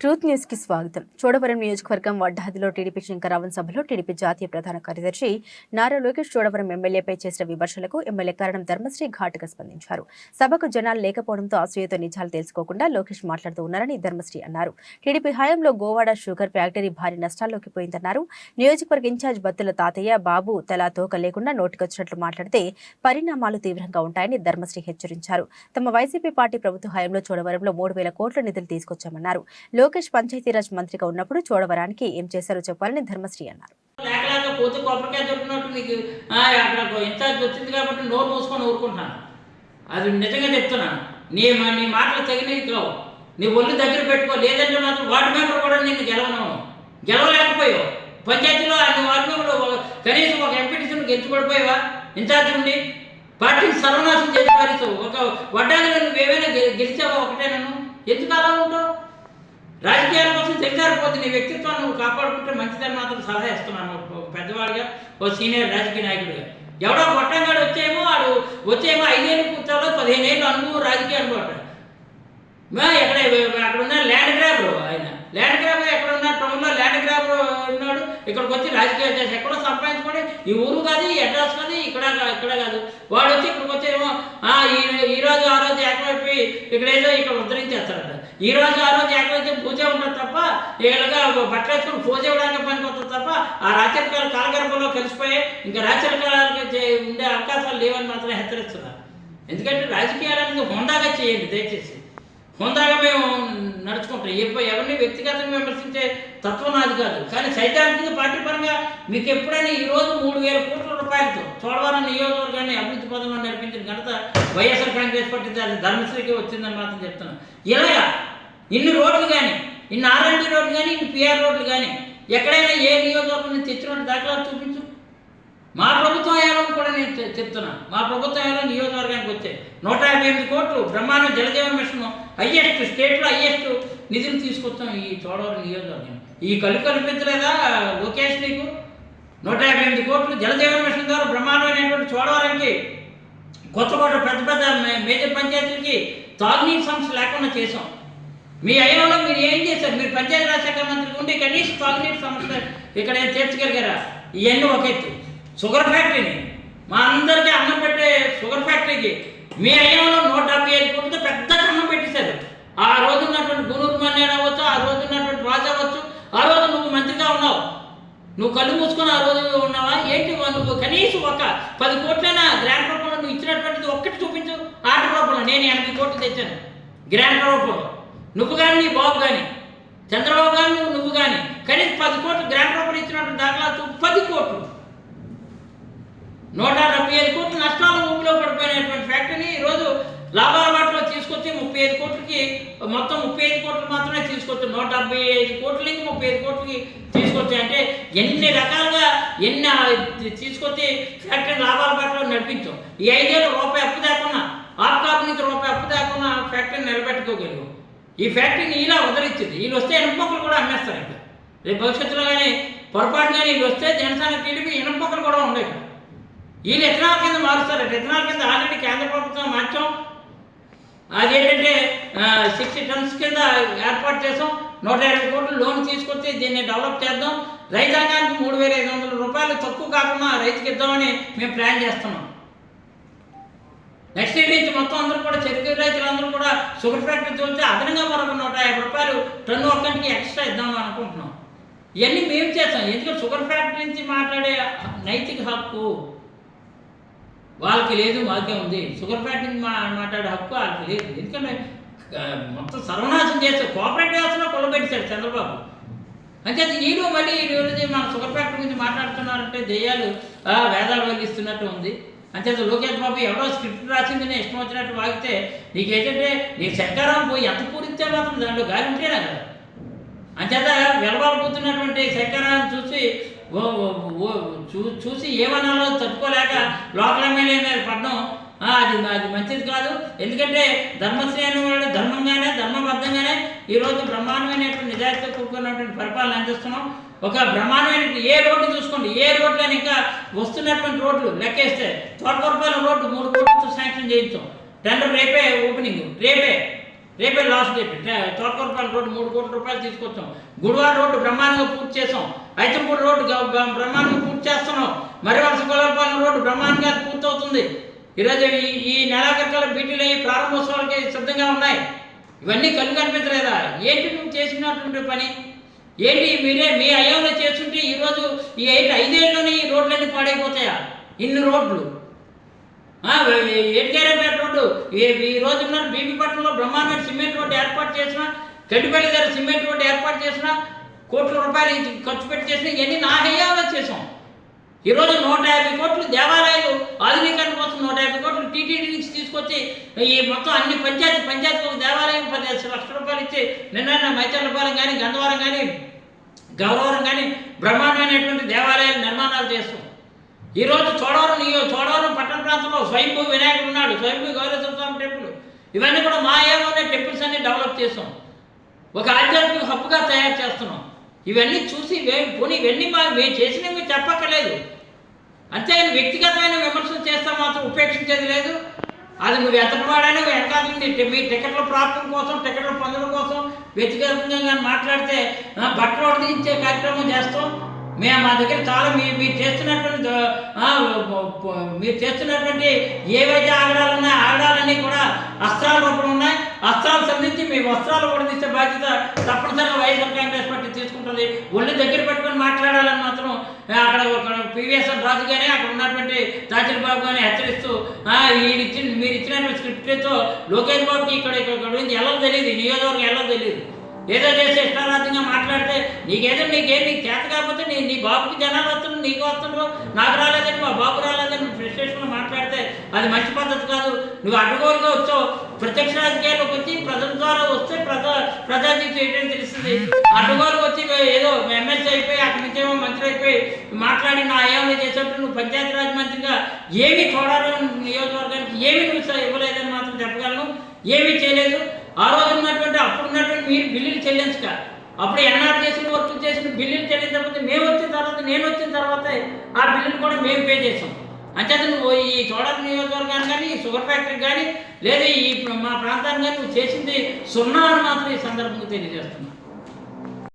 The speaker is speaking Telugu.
ట్రూత్ న్యూస్కి స్వాగతం. చోడవరం నియోజకవర్గం వడ్డాదిలో టీడీపీ శంకరావన్ సభలో టీడీపీ జాతీయ ప్రధాన కార్యదర్శి నారా లోకేష్ చోడవరం ఎమ్మెల్యేపై చేసిన విమర్శలకు ఎమ్మెల్యే కారణం ధర్మశ్రీ ఘాటుగా స్పందించారు. సభకు జనాలు లేకపోవడంతో అసూయతో నిజాలు తెలుసుకోకుండా లోకేష్ మాట్లాడుతూ ఉన్నారని ధర్మశ్రీ అన్నారు. టీడీపీ హయాంలో గోవాడ షుగర్ ఫ్యాక్టరీ భారీ నష్టాల్లోకి పోయిందన్నారు. నియోజకవర్గ ఇన్ఛార్జ్ బత్తుల తాతయ్య బాబు తలా తోక లేకుండా నోటికొచ్చినట్లు మాట్లాడితే పరిణామాలు తీవ్రంగా ఉంటాయని ధర్మశ్రీ హెచ్చరించారు. తమ వైసీపీ పార్టీ ప్రభుత్వ హయాంలో చోడవరంలో మూడు వేల కోట్ల నిధులు తీసుకొచ్చామన్నారు. లోకేష్ పంచాయతీరాజ్ మంత్రిగా ఉన్నప్పుడు చూడవరానికి ఏం చేశారో చెప్పాలని ధర్మశ్రీ అన్నారు. పోతే కొబ్బరికాయ దొరికినట్టు నీకు అక్కడ ఇన్ఛార్జ్ వచ్చింది కాబట్టి నోరు మూసుకొని ఊరుకుంటున్నాను. అది నిజంగా చెప్తున్నాను. నీ నీ మాటలు తగినవి కావు. నీ ఒళ్ళు దగ్గర పెట్టుకో. లేదంటే మాత్రం వార్డు మెంబర్ కూడా నిన్ను గెలవను గెలవలేకపోయావు. పంచాయతీలో అన్ని వార్డు మెంబర్లు కనీసం ఒక ఎంపీటీసీని గెలుచుకోడిపోయావా ఇన్ఛార్జ్ ఉండి పార్టీని సర్వనాశం చేసి పారేసావు ఒక వడ్డాగిలో నువ్వు ఏమైనా గెలిచావా ఒకటే నన్ను? ఎందుకు అలా ఉంటావు? రాజకీయాల కోసం తెల్లారిపోతే నీ వ్యక్తిత్వాన్ని నువ్వు కాపాడుకుంటే మంచిదని మాత్రం సలహా ఇస్తున్నాను. ఒక పెద్దవాడిగా ఓ సీనియర్ రాజకీయ నాయకుడిగా. ఎవడో కొట్టంగాడు వచ్చేమో వాడు వచ్చేమో ఐదేళ్ళు కూర్చోలో పదిహేను ఏళ్ళు అనుభవం రాజకీయ అనుభవం. ఎక్కడ అక్కడ ఉన్న ల్యాండ్ గ్రాబర్ ఆయన. ల్యాండ్ గ్రాబ్ ఎక్కడ ఉన్న టౌన్లో ల్యాండ్ గ్రాబ్ ఉన్నాడు. ఇక్కడికి వచ్చి రాజకీయాలు చేసి ఎక్కడో సంపాదించుకోండి ఈ ఊరు కాదు ఈ అడ్రస్ కాదు ఇక్కడ ఇక్కడ కాదు. వాడు వచ్చి ఇక్కడికి వచ్చేమో ఈ ఈ రోజు ఆ రోజు ఏకమైపోయి ఇక్కడ ఏదో ఇక్కడ ఉద్ధరించేస్తాడు ఈ రోజు ఆ రోజు ఏకరోజు పూజ ఉంటుంది తప్ప ఏళ్ళగా బట్టలు వేసుకుని పూజ ఇవ్వడానికి పనికొస్తుంది తప్ప ఆ రాచరికాలు కాలగర్భంలో కలిసిపోయి ఇంకా రాచరికాలకి ఉండే అవకాశాలు లేవని మాత్రం హెచ్చరిస్తున్నారు. ఎందుకంటే రాజకీయాలు అనేది హోందాగా చేయండి దయచేసి. హోందాగా మేము నడుచుకుంటాం. ఎప్పుడు ఎవరిని వ్యక్తిగతంగా విమర్శించే తత్వం నాది కాదు. కానీ సైద్ధాంతిక పార్టీ పరంగా మీకు ఎప్పుడైనా ఈరోజు మూడు వేల కోట్ల రూపాయలతో చోడవరం నియోజకవర్గాన్ని అభివృద్ధి పదంలో నడిపించిన ఘనత వైఎస్ఆర్ కాంగ్రెస్ పార్టీ దాని ధర్మశ్రీకి వచ్చిందని మాత్రం చెప్తున్నాను ఇలాగా ఇన్ని రోడ్లు కానీ ఇన్ని ఆర్ఎండి రోడ్లు కానీ ఇన్ని పిఆర్ రోడ్లు కానీ ఎక్కడైనా ఏ నియోజకవర్గం తెచ్చినట్టు దాఖలాలు చూపించు. మా ప్రభుత్వం హయాంలో కూడా నేను చెప్తున్నాను మా ప్రభుత్వం హయాంలో నియోజకవర్గానికి వచ్చాయి. నూట యాభై ఎనిమిది కోట్లు బ్రహ్మాండం జలజీవన మిషన్ హయ్యెస్ట్ స్టేట్లో హయ్యెస్ట్ నిధులు తీసుకొచ్చాం ఈ చోడవరం నియోజకవర్గం ఈ కలు కల్పించలేదా లోకేష్ నీకు? నూట యాభై ఎనిమిది కోట్లు జలజీవన మిషన్ ద్వారా బ్రహ్మాండమైనటువంటి చోడవరంకి కొత్తకోట పెద్ద పెద్ద మే- మేజర్ పంచాయతీలకి తాగునీటి సమస్య లేకుండా చేసాం మీ అయ్యంలో మీరు ఏం చేశారు? మీరు పంచాయతీరాజ్ శాఖ మంత్రి ఉండి కనీసం తాగునీటి సమస్య ఇక్కడ ఏం తీర్చగలిగారా? ఇవన్నీ ఒక ఎత్తు. షుగర్ ఫ్యాక్టరీని మా అందరికీ అన్నం పెట్టే షుగర్ ఫ్యాక్టరీకి మీ అయ్యంలో నూట డెబ్బై ఐదు కోట్లతో పెద్ద అన్నం పెట్టేశారు. ఆ రోజు ఉన్నటువంటి గునూరు మన్నేడు అవ్వచ్చు ఆ రోజు ఉన్నటువంటి రాజు అవ్వచ్చు ఆ రోజు నువ్వు మంత్రిగా ఉన్నావు. నువ్వు కళ్ళు మూసుకొని ఆ రోజు ఉన్నావా? ఏంటి వా- నువ్వు కనీసం ఒక పది కోట్లైనా గ్రాండ్ నువ్వు ఇచ్చినటువంటిది ఒక్కటి చూపించు. ఆర్డర్ రూపంలో నేను ఎనభై కోట్లు తెచ్చాను. గ్రాంట్ రూపంలో. నువ్వు కానీ నీ బాబు కానీ చంద్రబాబు కానీ నువ్వు నువ్వు కానీ కనీసం పది కోట్లు గ్రాంట్ రూపంలో ఇచ్చినటువంటి దాఖలా పది కోట్లు. నూట డెబ్బై ఐదు కోట్లు నష్టాలు ఊపిలో పడిపోయినటువంటి ఫ్యాక్టరీని ఈరోజు లాభాల బాటలో తీసుకొచ్చి ముప్పై ఐదు కోట్లకి మొత్తం ముప్పై ఐదు కోట్లు మాత్రమే తీసుకొచ్చి నూట డెబ్బై ఐదు కోట్ల నుంచి ముప్పై ఐదు కోట్లకి తీసుకొచ్చి అంటే ఎన్ని రకాలుగా ఎన్ని తీసుకొచ్చి ఫ్యాక్టరీ లాభాల ఈ ఐదేళ్ళు రూపాయి అప్పు దాకున్నా ఆప్కాప్ నుంచి రూపాయి అప్పు దాకున్నా ఫ్యాక్టరీని నిలబెట్టుకోగలిగాం ఈ ఫ్యాక్టరీని ఇలా వదిలిచ్చింది. వీళ్ళు వస్తే ఇనుపొక్కలు కూడా అమ్మేస్తారు ఇక్కడ. రేపు భవిష్యత్తులో కానీ పొరపాటు కానీ వీళ్ళు వస్తే జనసేన టీడీపీ ఇనుపొక్కలు కూడా ఉండవు ఇక్కడ. వీళ్ళు ఎథనాల్ కింద మారుస్తారు. ఎథనాల్ కింద ఆల్రెడీ కేంద్ర ప్రభుత్వం మార్చాం. అదేంటంటే సిక్స్టీ టన్స్ కింద ఏర్పాటు చేసాం. నూట ఇరవై కోట్లు లోన్ తీసుకొచ్చి దీన్ని డెవలప్ చేద్దాం. రైతాంగానికి మూడు వేల ఐదు వందల రూపాయలు తక్కువ కాకుండా రైతుకి ఇద్దామని మేము ప్లాన్ చేస్తున్నాం. నెక్స్ట్ ఇయర్ నుంచి మొత్తం అందరూ కూడా చెరుకు రైతులందరూ కూడా షుగర్ ఫ్యాక్టరీ చూస్తే అదనంగా మరొక నూట యాభై రూపాయలు టన్ను ఒక్కటికి ఎక్స్ట్రా ఇద్దామని అనుకుంటున్నాం. ఇవన్నీ మేము చేస్తాం. ఎందుకంటే షుగర్ ఫ్యాక్టరీ నుంచి మాట్లాడే నైతిక హక్కు వాళ్ళకి లేదు మాకే ఉంది. షుగర్ ఫ్యాక్టరీ మా మాట్లాడే హక్కు వాళ్ళకి లేదు. ఎందుకంటే మొత్తం సర్వనాశం చేస్తే కోఆపరేటివ్ వ్యవస్థలో కొలబెట్టాడు చంద్రబాబు. అంటే ఈడు మళ్ళీ ఈ రోజు మన షుగర్ ఫ్యాక్టరీ గురించి మాట్లాడుతున్నారంటే దెయ్యాలు వేదాలు వల్లిస్తున్నట్టు ఉంది. అంతే లోకేష్ బాబు ఎవడో స్క్రిప్ట్ రాసింది నేను ఇష్టం వచ్చినట్టు వాగితే నీకేంటంటే నీ శంకరం పోయి ఎంత పూరిస్తే మాత్రం దాంట్లో గాలి ఉంటేనే కదా. అంచేత వెలవాలిపోతున్నటువంటి శంకరాన్ని చూసి చూ చూసి ఏమనాలో తట్టుకోలేక లోకల్ ఎమ్మెల్యే మీద పడడం అది అది మంచిది కాదు. ఎందుకంటే ధర్మశ్రీ అనేవాడు ధర్మ ఈరోజు బ్రహ్మాండమైనటువంటి నిజాయితీతో కూడుకున్నటువంటి పరిపాలన అందిస్తున్నాం ఒక బ్రహ్మాండమైన ఏ రోడ్డు చూసుకోండి. ఏ రోడ్లు ఇంకా వస్తున్నటువంటి రోడ్లు లెక్కేస్తే తోటకొరపాలెం రోడ్డు మూడు కోట్లతో శాంక్షన్ చేయించాం. టెండర్ రేపే ఓపెనింగ్. రేపే. రేపే లాస్ట్ డేట్ తోటకూరపాలెం రోడ్డు మూడు కోట్ల రూపాయలు తీసుకొచ్చాం. గుడివాడ రోడ్డు బ్రహ్మాండంగా పూర్తి చేసాం ఐతంపూడి రోడ్డు గ- బ్రహ్మాండంగా పూర్తి చేస్తున్నాం. మరి వలస గొల్లపాలెం రోడ్డు బ్రహ్మాండంగా పూర్తవుతుంది. ఈరోజు ఈ ఈ నెలాఖరికల బీటీలు అయ్యి ప్రారంభోత్సవాలకి సిద్ధంగా ఉన్నాయి. ఇవన్నీ కళ్ళు కనిపించలేదా? ఏంటి నువ్వు చేసినటువంటి పని? ఏంటి మీరే మీ అయ్యంలో చేస్తుంటే ఈరోజు ఈ ఐదు ఐదేళ్ళలోనే ఈ రోడ్లన్నీ పాడైపోతాయా? ఇన్ని రోడ్లు. ఎడ్కేరేపేట రోడ్డు. ఈ- రోజు ఉన్న బీబీపట్నంలో బ్రహ్మాండ సిమెంట్ రోడ్డు ఏర్పాటు చేసిన గడ్డిపల్లి దగ్గర సిమెంట్ రోడ్డు ఏర్పాటు చేసిన కోట్ల రూపాయలు ఖర్చు పెట్టి చేసిన ఇవన్నీ నా హయాంలో చేసాం ఈరోజు నూట యాభై కోట్లు దేవాలయాలు ఆధునీకరణ కోసం నూట యాభై కోట్లు టీటీడీ నుంచి తీసుకొచ్చి ఈ మొత్తం అన్ని పంచాయతీ పంచాయతీ దేవాలయం పదిహేను లక్షల రూపాయలు ఇచ్చి నిన్న మైచర్లపాలెం కానీ గంధవరం కానీ గౌరవరం కానీ బ్రహ్మాండమైనటువంటి దేవాలయాలు నిర్మాణాలు చేస్తాం. ఈరోజు చోడవరం నియో చోడవరం పట్టణ ప్రాంతంలో స్వయంభూ వినాయకుడు ఉన్నాడు స్వయంభూ గౌరవ స్వామి టెంపుల్. ఇవన్నీ కూడా మా ఏమోనే టెంపుల్స్ అన్ని డెవలప్ చేస్తాం. ఒక ఆధ్యాత్మిక హబ్గా తయారు చేస్తున్నాం. ఇవన్నీ చూసి పోనీ ఇవన్నీ మా మేము చేసినవి చెప్పక్కర్లేదు. చెప్పక్కర్లేదు అంతేగాని వ్యక్తిగతమైన విమర్శలు చేస్తే మాత్రం ఉపేక్షించేది లేదు. అది నువ్వు ఎంత వాడైనా వెనకాల మీ టికెట్ల ప్రాప్తం కోసం టికెట్ల పనుల కోసం వ్యక్తిగతంగా మాట్లాడితే బట్టలు ఉడికించే కార్యక్రమం చేస్తాం. మేము మా దగ్గర చాలా మీ మీరు చేస్తున్నటువంటి మీరు చేస్తున్నటువంటి ఏవైతే ఆగడాలు ఉన్నాయో ఆగడాలన్నీ కూడా అస్త్రాల రూపంలో ఉన్నాయి. అస్త్రాలు సంధించి మీ వస్త్రాలు ఉడదీసే బాధ్యత తప్పనిసరిగా వైఎస్ఆర్ కాంగ్రెస్ పార్టీ తీసుకుంటుంది. ఒళ్ళు దగ్గర పెట్టుకొని మాట్లాడాలని మాత్రం అక్కడ ఒక రాజు కానీ అక్కడ ఉన్నటువంటి తాజల్ బాబు కానీ హెచ్చరిస్తూ మీరు వీళ్ళు ఇచ్చిన మీరు ఇచ్చినటువంటి స్క్రిప్ట్తో లోకేష్ బాబుకి ఇక్కడ ఇక్కడ గురించి ఎలా తెలియదు నియోజకవర్గం ఎలా తెలియదు. ఏదో చేసి ఇష్టారాజ్యంగా మాట్లాడితే నీకేదో నీకేం నీకు చేత కాకపోతే నీ నీ బాబుకి జనాలు వస్తున్నారు నీకు వస్తున్నారు నాకు రాలేదని మా బాబు రాలేదని ఫ్రస్ట్రేషన్లో మాట్లాడితే అది మంచి పద్ధతి కాదు. నువ్వు అడ్డగోలుగా వచ్చావు. ప్రత్యక్ష రాజకీయాల్లోకి వచ్చి ప్రజల ద్వారా వస్తే ప్రజా ప్రజాజీవితం ఏంటని తెలుస్తుంది. అడ్డగోలుగా వచ్చి ఏదో ఎమ్మెల్సీ అయిపోయి అక్కడి నుంచి ఏమో మంత్రి అయిపోయి మాట్లాడి నా ఏమైనా చేసేటప్పుడు నువ్వు పంచాయతీరాజ్ మంత్రిగా ఏమి చూడాలని నియోజకవర్గానికి ఏమి నువ్వు ఇవ్వలేదని మాత్రం చెప్పగలను. ఏమీ చేయలేదు. ఆ రోజు ఉన్నటువంటి అప్పుడు ఉన్నటువంటి మీరు బిల్లులు చెల్లించక. అప్పుడు ఎన్ఆర్ చేసిన వర్క్ చేసిన బిల్లులు చెల్లించకపోతే మేము వచ్చిన తర్వాత నేను వచ్చిన తర్వాత ఆ బిల్లులు కూడా మేము పే చేసాం అంచేత నువ్వు ఈ చోడల నియోజకవర్గానికి కానీ ఈ షుగర్ ఫ్యాక్టరీకి కానీ లేదా ఈ మా ప్రాంతానికి కానీ నువ్వు చేసింది సున్నా అని మాత్రం ఈ సందర్భంగా తెలియజేస్తున్నాను.